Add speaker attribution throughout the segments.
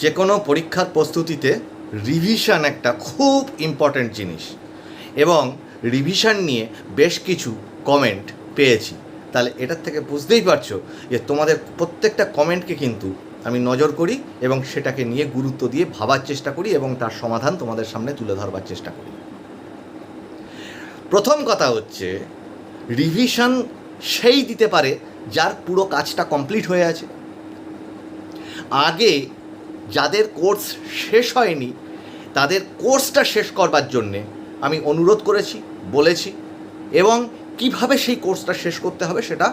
Speaker 1: যে কোনো পরীক্ষার প্রস্তুতিতে রিভিশন একটা খুব ইম্পর্ট্যান্ট জিনিস। এবং রিভিশন নিয়ে বেশ কিছু কমেন্ট পেয়েছি। তাহলে এটার থেকে বুঝতেই পারছ যে তোমাদের প্রত্যেকটা কমেন্টকে কিন্তু আমি নজর করি এবং সেটাকে নিয়ে গুরুত্ব দিয়ে ভাবার চেষ্টা করি এবং তার সমাধান তোমাদের সামনে তুলে ধরবার চেষ্টা করি। প্রথম কথা হচ্ছে রিভিশন সেই দিতে পারে যার পুরো কাজটা কমপ্লিট হয়ে আছে। আগে যাদের কোর্স শেষ হয়নি, তাদের কোর্সটা শেষ করবার জন্যে আমি অনুরোধ করেছি, বলেছি এবং কীভাবে সেই কোর্সটা শেষ করতে হবে সেটা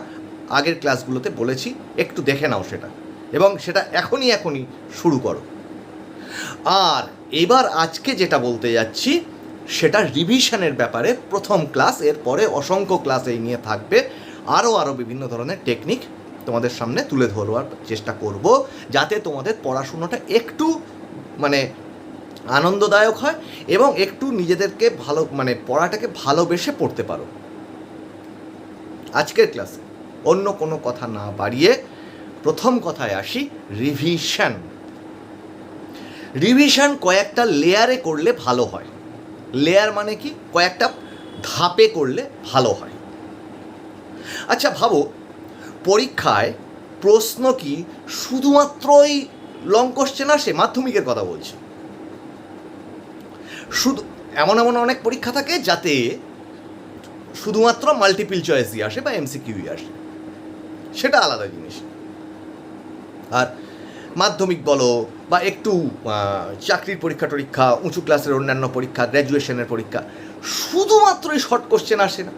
Speaker 1: আগের ক্লাসগুলোতে বলেছি, একটু দেখে নাও সেটা এবং সেটা এখনই এখনই শুরু করো। আর এবার আজকে যেটা বলতে যাচ্ছি, সেটা রিভিশনের ব্যাপারে প্রথম ক্লাস, এরপরে অসংখ্য ক্লাস এই নিয়ে থাকবে, আরও আরও বিভিন্ন ধরনের টেকনিক তোমাদের সামনে তুলে ধরবার চেষ্টা করব, যাতে তোমাদের পড়াশুনোটা একটু মানে আনন্দদায়ক হয় এবং একটু নিজেদেরকে ভালো মানে পড়াটাকে ভালোবেসে পড়তে পারো। আজকের ক্লাসে, অন্য কোনো কথা না বাড়িয়ে প্রথম কথায় আসি রিভিশন রিভিশন কয়েকটা লেয়ারে করলে ভালো হয়। লেয়ার মানে কি? কয়েকটা ধাপে করলে ভালো হয়। আচ্ছা ভাবো পরীক্ষায় প্রশ্ন কি শুধুমাত্রই লং কোশ্চেন আসে মাধ্যমিকের কথা বলছি। শুধু এমন এমন অনেক পরীক্ষা থাকে যাতে শুধুমাত্র মাল্টিপিল চয়েসই আসে বা এমসিকিউই আসে। সেটা আলাদা জিনিস। আর মাধ্যমিক বলো বা একটু চাকরির পরীক্ষা টরীক্ষা, উঁচু ক্লাসের অন্যান্য পরীক্ষা গ্র্যাজুয়েশনের পরীক্ষা, শুধুমাত্রই শর্ট কোশ্চেন আসে না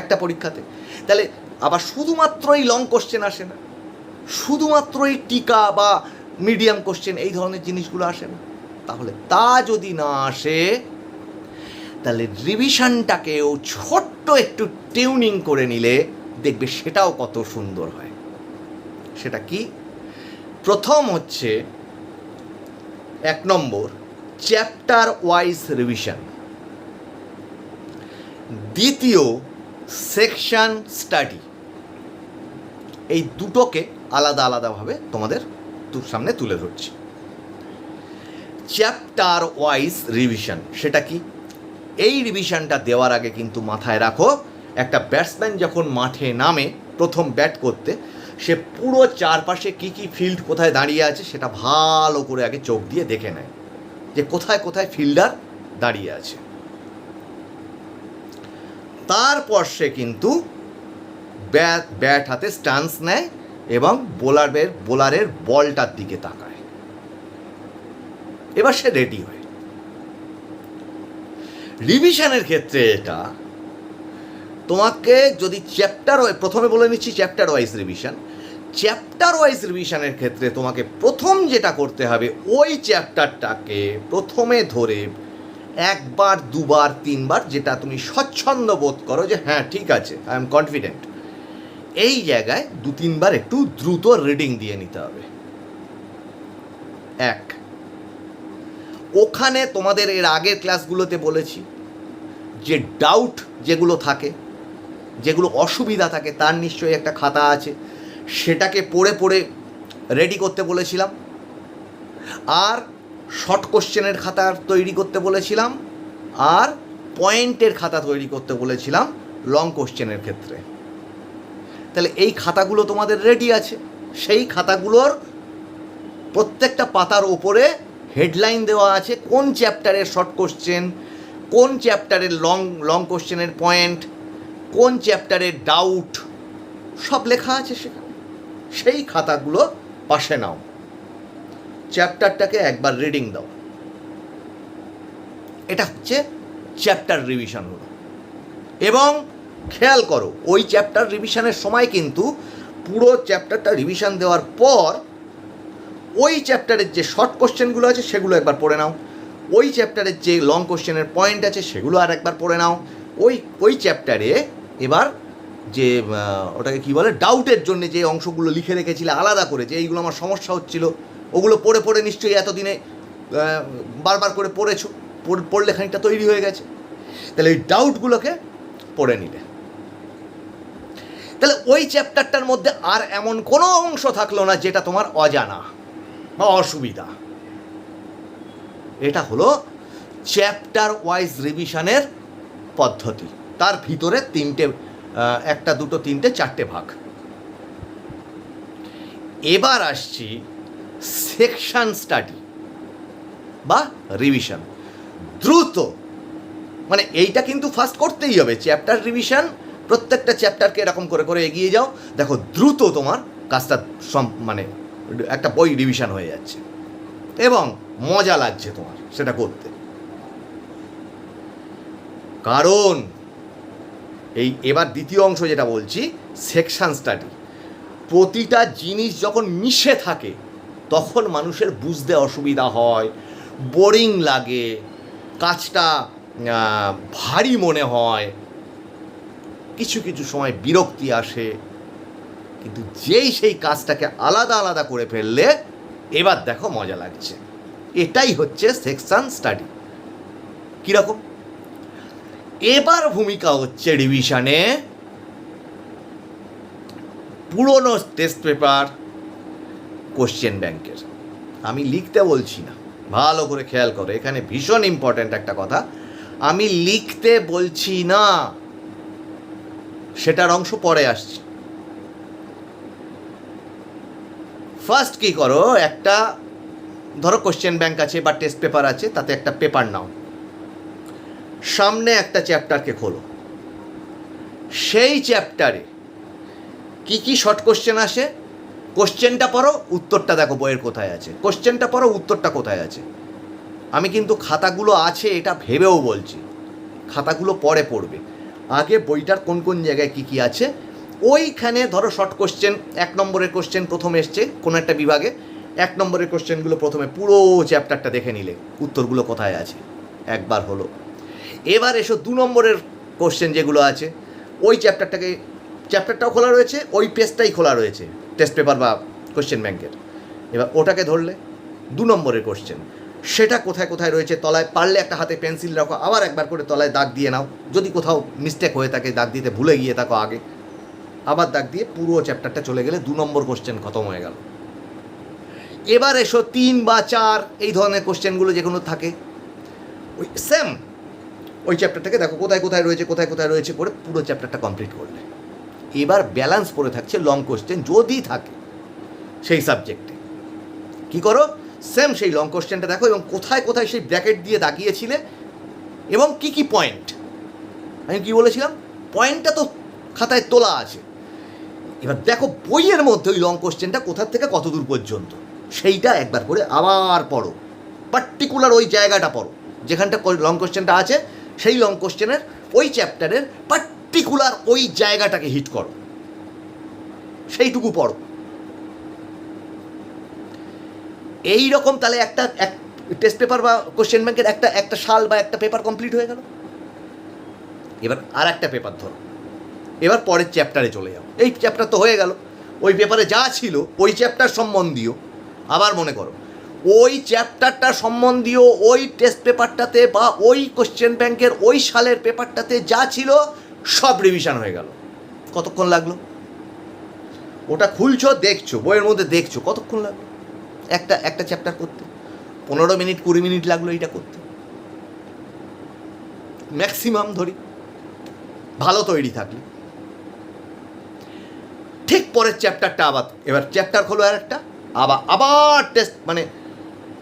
Speaker 1: একটা পরীক্ষাতে। তাহলে আবার শুধুমাত্রই লং কোশ্চেন আসে না। শুধুমাত্রই টিকা বা মিডিয়াম কোশ্চেন এই ধরনের জিনিসগুলো আসে না। তাহলে তা যদি না আসে, তাহলে রিভিশনটাকেও ছোট্ট একটু টিউনিং করে নিলে দেখবে সেটাও কত সুন্দর হয়। সেটা কি? প্রথম হচ্ছে এক নম্বর চ্যাপ্টার ওয়াইজ রিভিশন দ্বিতীয় সেকশন স্টাডি এই দুটোকে আলাদা আলাদাভাবে তোমাদের সামনে তুলে ধরছি। চ্যাপ্টার ওয়াইজ রিভিশন সেটা কি? এই রিভিশনটা দেওয়ার আগে কিন্তু মাথায় রাখো, একটা ব্যাটসম্যান যখন মাঠে নামে প্রথম ব্যাট করতে, সে পুরো চারপাশে কি কি ফিল্ড কোথায় দাঁড়িয়ে আছে সেটা ভালো করে আগে চোখ দিয়ে দেখে নেয় যে কোথায় কোথায় ফিল্ডার দাঁড়িয়ে আছে। তারপর সে কিন্তু ব্যাট ব্যাট হাতে স্টান্স নেয় এবং বোলারের বোলারের বলটার দিকে তাকায়। এবার সে রেডি হয়। রিভিশনের ক্ষেত্রে এটা, তোমাকে যদি চ্যাপ্টার প্রথমে বলে নিচ্ছি chapter wise revision chapter wise রিভিশনের ক্ষেত্রে তোমাকে প্রথম যেটা করতে হবে, ওই চ্যাপ্টারটাকে প্রথমে ধরে একবার, দুবার, তিনবার যেটা তুমি স্বচ্ছন্দ বোধ করো যে হ্যাঁ ঠিক আছে আই এম কনফিডেন্ট এই জায়গায় দু তিনবার একটু দ্রুত রিডিং দিয়ে নিতে হবে। এক, ওখানে তোমাদের এর আগের ক্লাসগুলোতে বলেছি, যে ডাউট যেগুলো থাকে, যেগুলো অসুবিধা থাকে, তার নিশ্চয়ই একটা খাতা আছে। সেটাকে পড়ে পড়ে রেডি করতে বলেছিলাম। আর শর্ট কোশ্চেনের খাতা তৈরি করতে বলেছিলাম। আর পয়েন্টের খাতা তৈরি করতে বলেছিলাম লং কোশ্চেনের ক্ষেত্রে। তাহলে এই খাতাগুলো তোমাদের রেডি আছে। সেই খাতাগুলোর প্রত্যেকটা পাতার ওপরে হেডলাইন দেওয়া আছে, কোন চ্যাপ্টারের শর্ট কোশ্চেন কোন চ্যাপ্টারের লং লং কোশ্চেনের পয়েন্ট কোন চ্যাপ্টারের ডাউট সব লেখা আছে সেখানে। সেই খাতাগুলো পাশে নাও। চ্যাপ্টারটাকে একবার রিডিং দাও। এটা হচ্ছে চ্যাপ্টার রিভিশন এবং খেয়াল করো, ওই চ্যাপ্টার রিভিশনের সময় কিন্তু পুরো চ্যাপ্টারটা রিভিশন দেওয়ার পর ওই চ্যাপ্টারের যে শর্ট কোশ্চেনগুলো আছে সেগুলো একবার পড়ে নাও। ওই চ্যাপ্টারের যে লং কোশ্চেনের পয়েন্ট আছে সেগুলো আর একবার পড়ে নাও। ওই ওই চ্যাপ্টারে এবার যে ওটাকে কী বলে? ডাউটের জন্য যে অংশগুলো লিখে রেখেছিলে আলাদা করে, যে এইগুলো আমার সমস্যা হচ্ছিল, ওগুলো পড়ে পড়ে নিশ্চয়ই এতদিনে বারবার করে পড়েছো, পড়- পড়লে খানিকটা তৈরি হয়ে গেছে। তাহলে ওই ডাউটগুলোকে পড়ে নিলে। তাহলে ওই চ্যাপ্টারটার মধ্যে আর এমন কোনো অংশ থাকল না যেটা তোমার অজানা বা অসুবিধা। এটা হলো চ্যাপ্টার ওয়াইজ রিভিশনের পদ্ধতি। তার ভিতরে তিনটে একটা, দুটো, তিনটে, চারটে ভাগ। এবার আসছি সেকশন স্টাডি বা রিভিশন দ্রুত মানে এইটা কিন্তু ফার্স্ট করতেই হবে। চ্যাপ্টার রিভিশন প্রত্যেকটা চ্যাপ্টারকে এরকম করে করে এগিয়ে যাও। দেখো, দ্রুত তোমার কাজটা সম- মানে একটা বই রিভিশন হয়ে যাচ্ছে। এবং মজা লাগছে তোমার সেটা করতে। কারণ, এই এবার দ্বিতীয় অংশ যেটা বলছি সেকশন স্টাডি প্রতিটা জিনিস যখন মিশে থাকে, তখন মানুষের বুঝতে অসুবিধা হয় বোরিং লাগে, কাজটা ভারী মনে হয় কিছু কিছু সময় বিরক্তি আসে, কিন্তু যেই সেই কাজটাকে আলাদা আলাদা করে ফেললে, এবার দেখো মজা লাগছে। এটাই হচ্ছে সেকশন স্টাডি কীরকম? এবার ভূমিকা হচ্ছে রিভিশনে পুরনো টেস্ট পেপার কোশ্চেন ব্যাংকের আমি লিখতে বলছি না, ভালো করে খেয়াল করো, এখানে ভীষণ ইম্পর্ট্যান্ট একটা কথা। আমি লিখতে বলছি না। সেটার অংশ পরে আসছে। ফার্স্ট কি করো? একটা, ধরো কোশ্চেন ব্যাংক আছে বা টেস্ট পেপার আছে, তাতে একটা পেপার নাও। সামনে একটা চ্যাপ্টারকে খোলো। সেই চ্যাপ্টারে কি কি শর্ট কোশ্চেন আসে? কোশ্চেনটা পড়ো, উত্তরটা দেখো বইয়ের কোথায় আছে। কোশ্চেনটা পড়ো, উত্তরটা কোথায় আছে? আমি কিন্তু খাতাগুলো আছে, এটা ভেবেও বলছি। খাতাগুলো পরে পড়বে। আগে বইটার কোন কোন জায়গায় কি কি আছে? ওইখানে ধরো শর্ট কোশ্চেন এক নম্বরের কোশ্চেন প্রথমে এসছে কোনো একটা বিভাগে। এক নম্বরের কোশ্চেনগুলো প্রথমে পুরো চ্যাপ্টারটা দেখে নিলে, উত্তরগুলো কোথায় আছে? একবার হলো। এবার এসো দু নম্বরের কোশ্চেন যেগুলো আছে, ওই চ্যাপ্টারটাকে চ্যাপ্টারটাও খোলা রয়েছে, ওই পেজটাই খোলা রয়েছে টেস্ট পেপার বা কোশ্চেন ব্যাংকের এবার ওটাকে ধরলে, দু নম্বরের কোশ্চেন সেটা কোথায় কোথায় রয়েছে, তলায় পারলে একটা হাতে পেন্সিল রাখো, আবার একবার করে তলায় দাগ দিয়ে নাও। যদি কোথাও মিস্টেক হয়ে থাকে, দাগ দিতে ভুলে গিয়ে থাকো আগে। আবার দাগ দিয়ে পুরো চ্যাপ্টারটা চলে গেলে দু নম্বর কোশ্চেন খতম হয়ে গেল। এবার এসো তিন বা চার, এই ধরনের কোশ্চেনগুলো যেগুলো থাকে। ওই সেম ওই চ্যাপ্টারটাকে দেখো কোথায় কোথায় রয়েছে, কোথায় কোথায় রয়েছে করে পুরো চ্যাপ্টারটা কমপ্লিট করলে। এবার ব্যালেন্স পড়ে থাকছে লং কোশ্চেন যদি থাকে সেই সাবজেক্টে কি করো? সেম সেই লং কোশ্চেনটা দেখো এবং কোথায় কোথায় সেই ব্র্যাকেট দিয়ে দাগিয়েছিলে এবং কি কি পয়েন্ট আমি কি বলেছিলাম? পয়েন্টটা তো খাতায় তোলা আছে। এবার দেখো বইয়ের মধ্যে ওই লং কোশ্চেনটা কোথার থেকে কত দূর পর্যন্ত? সেইটা একবার করে আবার পড়ো। পার্টিকুলার ওই জায়গাটা পড়ো, যেখানটা লং কোশ্চেনটা আছে, সেই লং কোশ্চেনের ওই চ্যাপ্টারের পার্টিকুলার ওই জায়গাটাকে হিট করো। সেইটুকু পড়ো। এই রকম তাহলে একটা এক টেস্ট পেপার বা কোশ্চেন ব্যাংকের একটা একটা সাল বা একটা পেপার কমপ্লিট হয়ে গেল? এবার আর একটা পেপার ধরো। এবার পরের চ্যাপ্টারে চলে যাও। এই চ্যাপ্টার তো হয়ে গেল। ওই পেপারে যা ছিল, ওই চ্যাপ্টার সম্বন্ধীয়। আবার মনে করো, ওই চ্যাপ্টারটা সম্বন্ধীয়, ওই টেস্ট পেপারটাতে বা ওই কোশ্চেন ব্যাংকের ওই সালের পেপারটাতে যা ছিল, সব রিভিশন হয়ে গেল। কতক্ষণ লাগল? ওটা খুলছো, দেখছ, বইয়ের মধ্যে দেখছ, কতক্ষণ লাগল? একটা একটা চ্যাপ্টার করতে। পনেরো মিনিট, কুড়ি মিনিট লাগল এইটা করতে। ম্যাক্সিমাম ধরি, ভালো তৈরি থাকলে। ঠিক পরের চ্যাপ্টারটা আবার, এবার চ্যাপ্টার খোলো আর একটা, আবার আবার টেস্ট মানে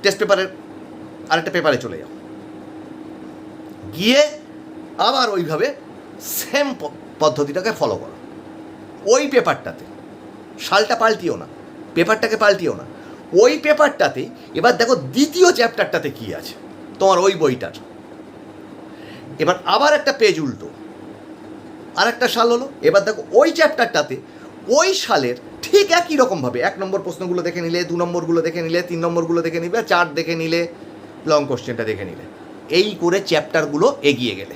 Speaker 1: টেস্ট পেপারের আরেকটা পেপারে চলে যাও। গিয়ে আবার ওইভাবে সেম পদ্ধতিটাকে ফলো করো। ওই পেপারটাতে সালটা পাল্টিও না পেপারটাকে পাল্টিও না। ওই পেপারটাতেই এবার দেখো দ্বিতীয় চ্যাপ্টারটাতে কী আছে? তোমার ওই বইটার। এবার আবার একটা পেজ উল্টো। আর একটা সাল হলো, এবার দেখো ওই চ্যাপ্টারটাতে ওই সালের ঠিক একই রকমভাবে, এক নম্বর প্রশ্নগুলো দেখে নিলে, দু নম্বরগুলো দেখে নিলে, তিন নম্বরগুলো দেখে নিলে, চার দেখে নিলে লং কোশ্চেনটা দেখে নিলে। এই করে চ্যাপ্টারগুলো এগিয়ে গেলে।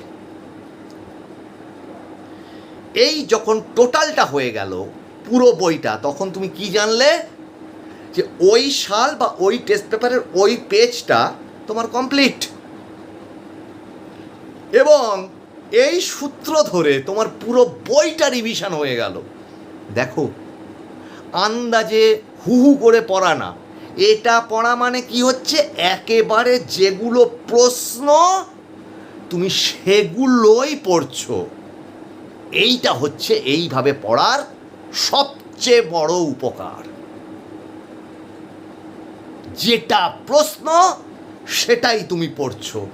Speaker 1: এই যখন টোটালটা হয়ে গেল, পুরো বইটা, তখন তুমি কি জানলে? যে ওই সাল বা ওই টেস্ট পেপারের ওই পেজটা তোমার কমপ্লিট এবং এই সূত্র ধরে তোমার পুরো বইটা রিভিশন হয়ে গেল। দেখো, আন্দাজে হু হু করে পড়া না। এটা পড়া মানে কি হচ্ছে? একেবারে যেগুলো প্রশ্ন তুমি সেগুলোই পড়ছো। এইটা হচ্ছে এইভাবে পড়ার সবচেয়ে বড় উপকার। যেটা প্রশ্ন, সেটাই তুমি পড়ছো।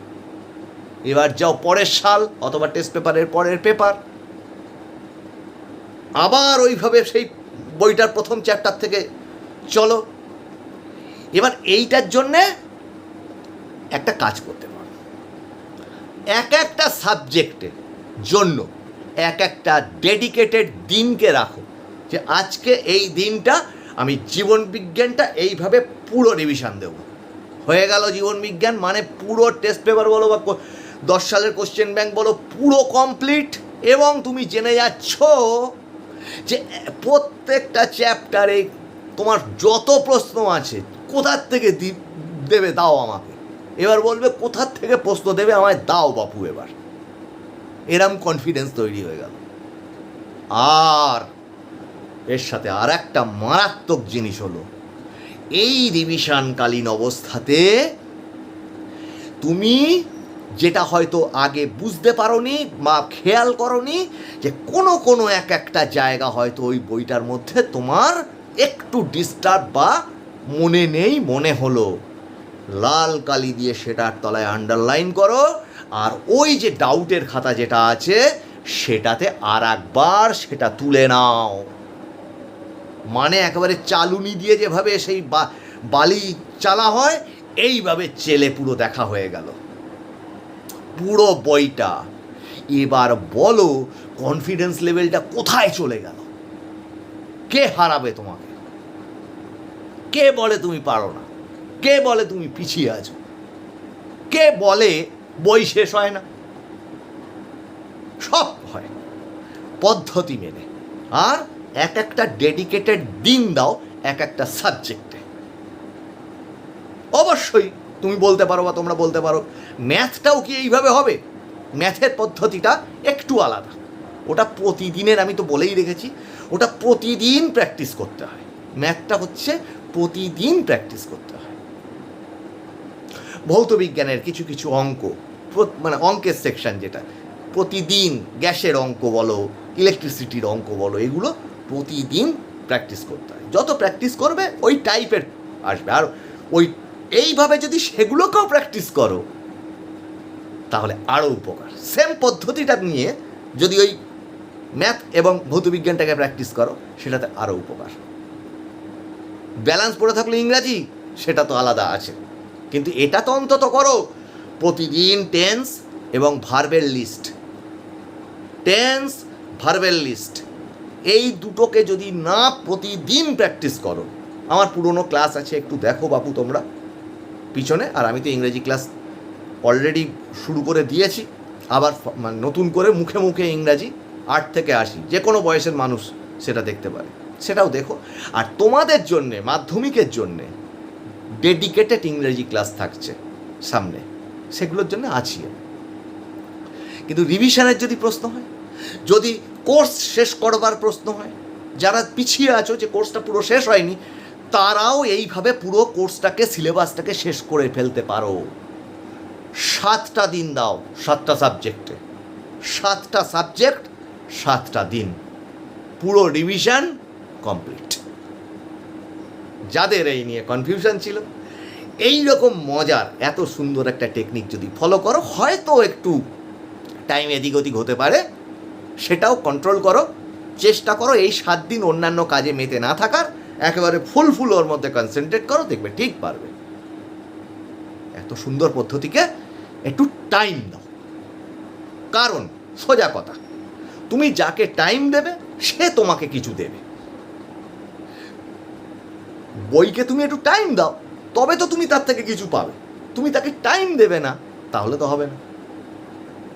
Speaker 1: এবার যাও পরের সাল অথবা টেস্ট পেপারের পরের পেপার আবার ওইভাবে সেই বইটার প্রথম চ্যাপ্টার থেকে চলো। এবার এইটার জন্যে একটা কাজ করতে পারো। এক একটা সাবজেক্টের জন্য এক একটা ডেডিকেটেড দিনকে রাখো যে আজকে এই দিনটা আমি জীবন বিজ্ঞানটা এইভাবে পুরো রিভিশন দেব। হয়ে গেল জীবন বিজ্ঞান মানে পুরো টেস্ট পেপার বলো বা দশ সালের কোশ্চেন ব্যাংক বলো, পুরো কমপ্লিট এবং তুমি জেনে যাচ্ছ যে প্রত্যেকটা চ্যাপ্টারে তোমার যত প্রশ্ন আছে, কোথার থেকে দেবে দাও আমাকে? এবার বলবে, কোথার থেকে প্রশ্ন দেবে আমায় দাও বাপু এবার। এরম কনফিডেন্স তৈরি হয়ে গেল। আর এর সাথে আর একটা মারাত্মক জিনিস হলো। এই রিভিশনকালীন অবস্থাতে তুমি যেটা হয়তো আগে বুঝতে পারোনি বা খেয়াল করনি, যে কোনো কোনো এক একটা জায়গা হয়তো ওই বইটার মধ্যে তোমার একটু ডিস্টার্ব বা মনে নেই, মনে হলো। লাল কালি দিয়ে সেটার তলায় আন্ডারলাইন করো, আর ওই যে ডাউটের খাতা যেটা আছে, সেটাতে আর একবার সেটা তুলে নাও। মানে একেবারে চালুনি দিয়ে যেভাবে সেই বালি চালা হয়, এইভাবে চেলে পুরো দেখা হয়ে গেল। পুরো বইটা। এবার বলো কনফিডেন্স লেভেলটা কোথায় চলে গেল? কে হারাবে তোমাকে? কে বলে তুমি পারো না? কে বলে তুমি পিছিয়ে আছো? কে বলে বই শেষ হয় না? সব হয়। পদ্ধতি মেনে। আর এক একটা ডেডিকেটেড দিন দাও এক একটা সাবজেক্টে অবশ্যই তুমি বলতে পারো বা তোমরা বলতে পারো ম্যাথটাও কি এইভাবে হবে? ম্যাথের পদ্ধতিটা একটু আলাদা। ওটা প্রতিদিনের, আমি তো বলেই রেখেছি, ওটা প্রতিদিন প্র্যাকটিস করতে হয়। ম্যাথটা হচ্ছে প্রতিদিন প্র্যাকটিস করতে হয়। ভৌত বিজ্ঞানের কিছু কিছু অঙ্ক মানে অঙ্কের সেকশন যেটা প্রতিদিন গ্যাসের অঙ্ক বলো ইলেকট্রিসিটির অঙ্ক বলো, এগুলো প্রতিদিন প্র্যাকটিস করতে হয়। যত প্র্যাকটিস করবে, ওই টাইপের আসবে। আর ওই, এইভাবে যদি সেগুলোকেও প্র্যাকটিস করো, তাহলে আরও উপকার। সেম পদ্ধতিটা নিয়ে যদি ওই ম্যাথ এবং ভৌতবিজ্ঞানটাকে প্র্যাকটিস করো, সেটাতে আরও উপকার। ব্যালেন্স পড়ে থাকলে ইংরাজি, সেটা তো আলাদা আছে। কিন্তু এটা তো অন্তত করো, প্রতিদিন টেন্স এবং ভার্বের লিস্ট টেন্স ভার্বেল লিস্ট এই দুটোকে যদি না প্রতিদিন প্র্যাকটিস করো, আমার পুরনো ক্লাস আছে, একটু দেখো বাপু তোমরা। পিছনে, আর আমি তো ইংরেজি ক্লাস অলরেডি শুরু করে দিয়েছি, আবার মানে নতুন করে মুখে মুখে ইংরাজি আট থেকে আশি, যে কোনো বয়সের মানুষ সেটা দেখতে পারে। সেটাও দেখো। আর তোমাদের জন্যে, মাধ্যমিকের জন্যে ডেডিকেটেড ইংরেজি ক্লাস থাকছে সামনে। সেগুলোর জন্য আছি কিন্তু রিভিশনের যদি প্রশ্ন হয় যদি কোর্স শেষ করবার প্রশ্ন হয়, যারা পিছিয়ে আছো যে কোর্সটা পুরো শেষ হয়নি, তারাও এইভাবে পুরো কোর্সটাকে, সিলেবাসটাকে শেষ করে ফেলতে পারো। সাতটা দিন দাও, সাতটা সাবজেক্টে। সাতটা সাবজেক্ট, সাতটা দিন। পুরো রিভিশন কমপ্লিট যাদের এই নিয়ে কনফিউশন ছিল এই রকম মজার, এত সুন্দর একটা টেকনিক যদি ফলো করো, হয়তো একটু টাইম এদিক ওদিক হতে পারে সেটাও কন্ট্রোল করো। চেষ্টা করো এই সাত দিন অন্যান্য কাজে মেতে না থাকার। একেবারে ফুল ফুল ওর মধ্যে কনসেন্ট্রেট করো, দেখবে ঠিক পারবে। এত সুন্দর পদ্ধতিকে একটু টাইম দাও। কারণ, সোজা কথা, তুমি যাকে টাইম দেবে, সে তোমাকে কিছু দেবে। বইকে তুমি একটু টাইম দাও, তবে তো তুমি তার থেকে কিছু পাবে। তুমি তাকে টাইম দেবে না, তাহলে তো হবে না।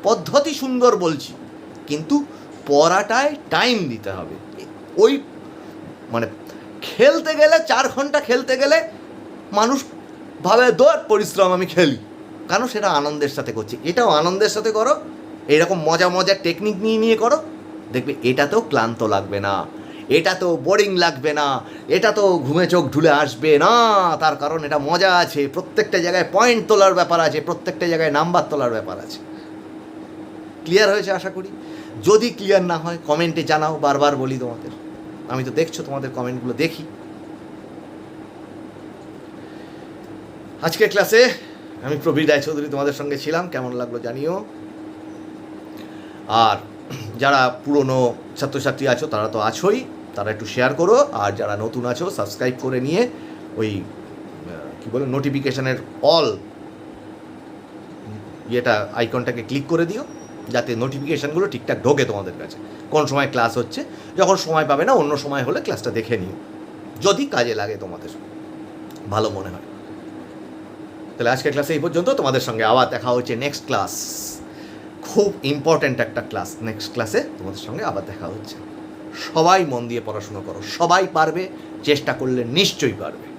Speaker 1: পদ্ধতি সুন্দর বলছি। কিন্তু পড়াটায় টাইম দিতে হবে। ওই মানে খেলতে গেলে, চার ঘণ্টা খেলতে গেলে মানুষ ভাবে দৌড় পরিশ্রম, আমি খেলি। কারণ সেটা আনন্দের সাথে করছি। এটাও আনন্দের সাথে করো। এইরকম মজা, মজার টেকনিক নিয়ে নিয়ে করো। দেখবে এটাতেও ক্লান্ত লাগবে না। এটা তো বোরিং লাগবে না। এটা তো ঘুমে চোখ ঢুলে আসবে না। তার কারণ এটা মজা আছে। প্রত্যেকটা জায়গায় পয়েন্ট তোলার ব্যাপার আছে। প্রত্যেকটা জায়গায় নাম্বার তোলার ব্যাপার আছে। ক্লিয়ার হয়েছে আশা করি। যদি ক্লিয়ার না হয় কমেন্টে জানাও, বারবার বলি তোমাদের। আমি তো দেখছ, তোমাদের কমেন্টগুলো দেখি। আজকের ক্লাসে আমি প্রবীর রায়চৌধুরী তোমাদের সঙ্গে ছিলাম, কেমন লাগল জানিও। আর যারা পুরনো ছাত্রছাত্রী আছো, তারা তো আছোই, তারা একটু শেয়ার করো। আর যারা নতুন আছো সাবস্ক্রাইব করে নিয়ে ওই কি বলে নোটিফিকেশনের অল ইয়েটা আইকনটাকে ক্লিক করে দিও। যাতে নোটিফিকেশানগুলো ঠিকঠাক ঢোকে তোমাদের কাছে। কোন সময় ক্লাস হচ্ছে, যখন সময় পাবে না, অন্য সময় হলে ক্লাসটা দেখে নিও। যদি কাজে লাগে তোমাদের। ভালো মনে হয়। তাহলে আজকের ক্লাসে এই পর্যন্ত। তোমাদের সঙ্গে আবার দেখা হচ্ছে নেক্সট ক্লাস খুব ইম্পর্ট্যান্ট একটা ক্লাস নেক্সট ক্লাসে তোমাদের সঙ্গে আবার দেখা হচ্ছে। সবাই মন দিয়ে পড়াশুনো করো। সবাই পারবে, চেষ্টা করলে নিশ্চয়ই পারবে।